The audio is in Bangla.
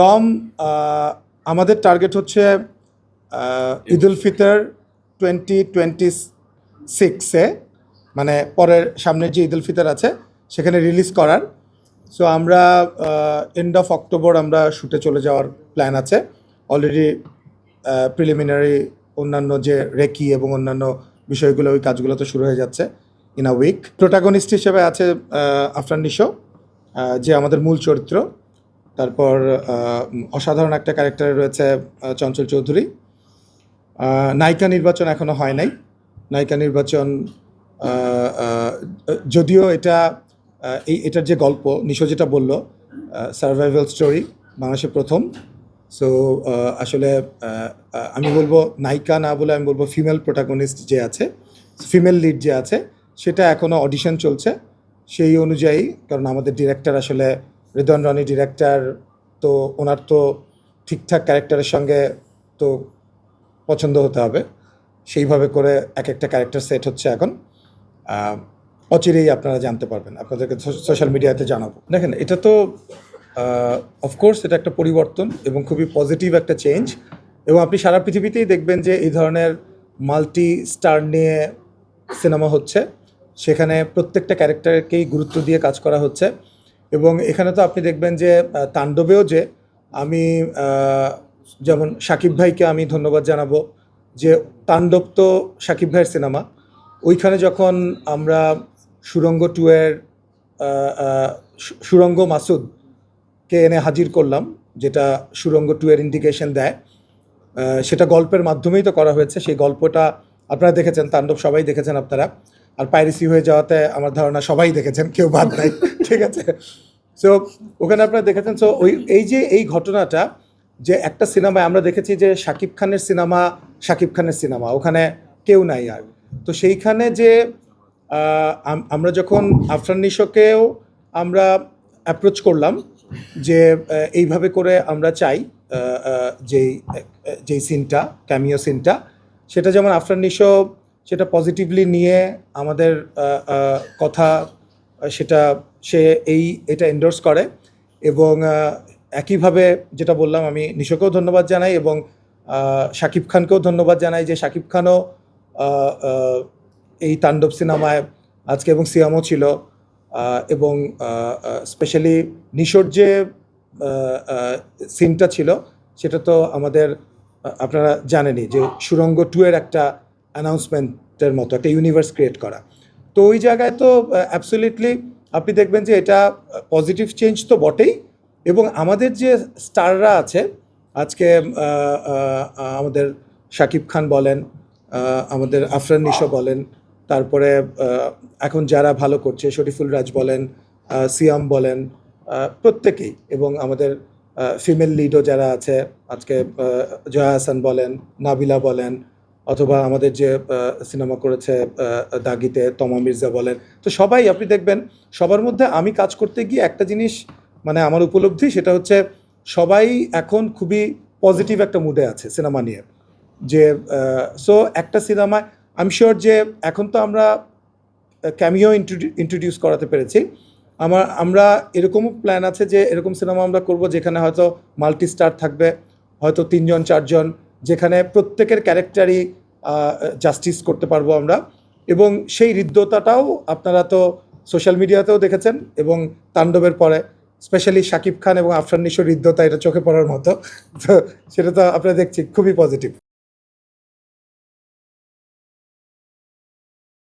দম আমাদের টার্গেট হচ্ছে ঈদ উল ফিতর টোয়েন্টি টোয়েন্টি সিক্সে মানে পরের সামনের যে ঈদ উল ফিতর আছে, সেখানে রিলিজ করার। সো আমরা এন্ড অফ অক্টোবর আমরা শুটে চলে যাওয়ার প্ল্যান আছে। অলরেডি প্রিলিমিনারি অন্যান্য যে রেকি এবং অন্যান্য বিষয়গুলো, ওই কাজগুলো তো শুরু হয়ে যাচ্ছে ইন আ উইক প্রোটাগনিস্ট হিসেবে আছে আফরান নিশো যে আমাদের মূল চরিত্র। তারপর অসাধারণ একটা ক্যারেক্টারে রয়েছে চঞ্চল চৌধুরী। নায়িকা নির্বাচন এখনও হয় নাই। নায়িকা নির্বাচন যদিও এটা এই, এটার যে গল্প, নিশো যেটা বলল সার্ভাইভাল স্টোরি বাংলাদেশের প্রথম। সো আসলে আমি বলব নায়িকা না বলে আমি বলব ফিমেল প্রোটাগনিস্ট যে আছে ফিমেল লিড যে আছে, সেটা এখনও অডিশন চলছে। সেই অনুযায়ী, কারণ আমাদের ডিরেক্টর আসলে রিদন রনি ডিরেক্টর তো ওনার তো ঠিকঠাক ক্যারেক্টারের সঙ্গে তো পছন্দ হতে হবে। সেইভাবে করে এক একটা ক্যারেক্টার সেট হচ্ছে এখন। অচিরেই আপনারা জানতে পারবেন। আপনাদেরকে সোশ্যাল মিডিয়াতে জানাব। দেখেন, এটা তো অফকোর্স এটা একটা পরিবর্তন এবং খুবই পজিটিভ একটা চেঞ্জ এবং আপনি সারা পৃথিবীতেই দেখবেন যে এই ধরনের মাল্টি স্টার নিয়ে সিনেমা হচ্ছে। সেখানে প্রত্যেকটা ক্যারেক্টারকেই গুরুত্ব দিয়ে কাজ করা হচ্ছে। এবং এখানে তো আপনি দেখবেন যে তাণ্ডবেও যে, আমি যেমন সাকিব ভাইকে আমি ধন্যবাদ জানাব যে, তাণ্ডব তো সাকিব ভাইয়ের সিনেমা। ওইখানে যখন আমরা সুরঙ্গ টু এর সুরঙ্গ মাসুদকে এনে হাজির করলাম, যেটা সুরঙ্গ টু এর ইন্ডিকেশন দেয় সেটা গল্পের মাধ্যমেই তো করা হয়েছে। সেই গল্পটা আপনারা দেখেছেন, তাণ্ডব সবাই দেখেছেন আপনারা। আর পাইরেসি হয়ে যাওয়াতে আমার ধারণা সবাই দেখেছেন, কেউ বাদ নাই, ঠিক আছে? সো ওখানে আপনারা দেখেছেন সো ওই, এই যে এই ঘটনাটা, যে একটা সিনেমায় আমরা দেখেছি যে শাকিব খানের সিনেমা, শাকিব খানের সিনেমা, ওখানে কেউ নাই আর। তো সেইখানে যে আম- আমরা যখন আফরান নিশোকেও আমরা অ্যাপ্রোচ করলাম যে এইভাবে করে আমরা চাই যেই যেই সিনটা ক্যামিও সিনটা সেটা যেমন আফরান নিশো সেটা পজিটিভলি নিয়ে আমাদের কথা, সেটা সে এই, এটা এন্ডোর্স করে এবং একইভাবে যেটা বললাম আমি নিশোকেও ধন্যবাদ জানাই এবং শাকিব খানকেও ধন্যবাদ জানাই যে শাকিব খানও এই তাণ্ডব সিনেমায় আজকে এবং সিয়ামও ছিল এবং স্পেশালি নিশোর যে সিনটা ছিল সেটা তো আমাদের আপনারা জানেনই যে সুরঙ্গ টু এর একটা অ্যানাউন্সমেন্টের মতো, একটা ইউনিভার্স ক্রিয়েট করা। তো ওই জায়গায় তো অ্যাবসলিউটলি আপনি দেখবেন যে এটা পজিটিভ চেঞ্জ তো বটেই এবং আমাদের যে স্টাররা আছে, আজকে আমাদের শাকিব খান বলেন আমাদের আফরান নিশো বলেন, তারপরে এখন যারা ভালো করছে, শরীফুল রাজ বলেন সিয়াম বলেন প্রত্যেকেই এবং আমাদের ফিমেল লিডও যারা আছে, আজকে জয়া হাসান বলেন, নাবিলা বলেন অথবা আমাদের যে সিনেমা করেছে দাগিতে তমা মির্জা বলেন। তো সবাই আপনি দেখবেন, সবার মধ্যে আমি কাজ করতে গিয়ে একটা জিনিস মানে আমার উপলব্ধি, সেটা হচ্ছে সবাই এখন খুবই পজিটিভ একটা মুডে আছে সিনেমা নিয়ে। যে সো একটা সিনেমায় আমি শিওর যে এখন তো আমরা ক্যামিও ইন্ট্রোডিউস করাতে পেরেছি। আমার, আমরা এরকমও প্ল্যান আছে যে, এরকম সিনেমা আমরা করব যেখানে হয়তো মাল্টি স্টার থাকবে, হয়তো তিনজন, চারজন যেখানে প্রত্যেকের ক্যারেক্টারই জাস্টিস করতে পারব আমরা। এবং সেই হৃদ্যতাটাও আপনারা তো সোশ্যাল মিডিয়াতেও দেখেছেন এবং তাণ্ডবের পরে, স্পেশালি শাকিব খান এবং আফরান নিশোর হৃদ্যতা এটা চোখে পড়ার মতো। তো সেটা তো আপনারা দেখছি, খুবই পজিটিভ।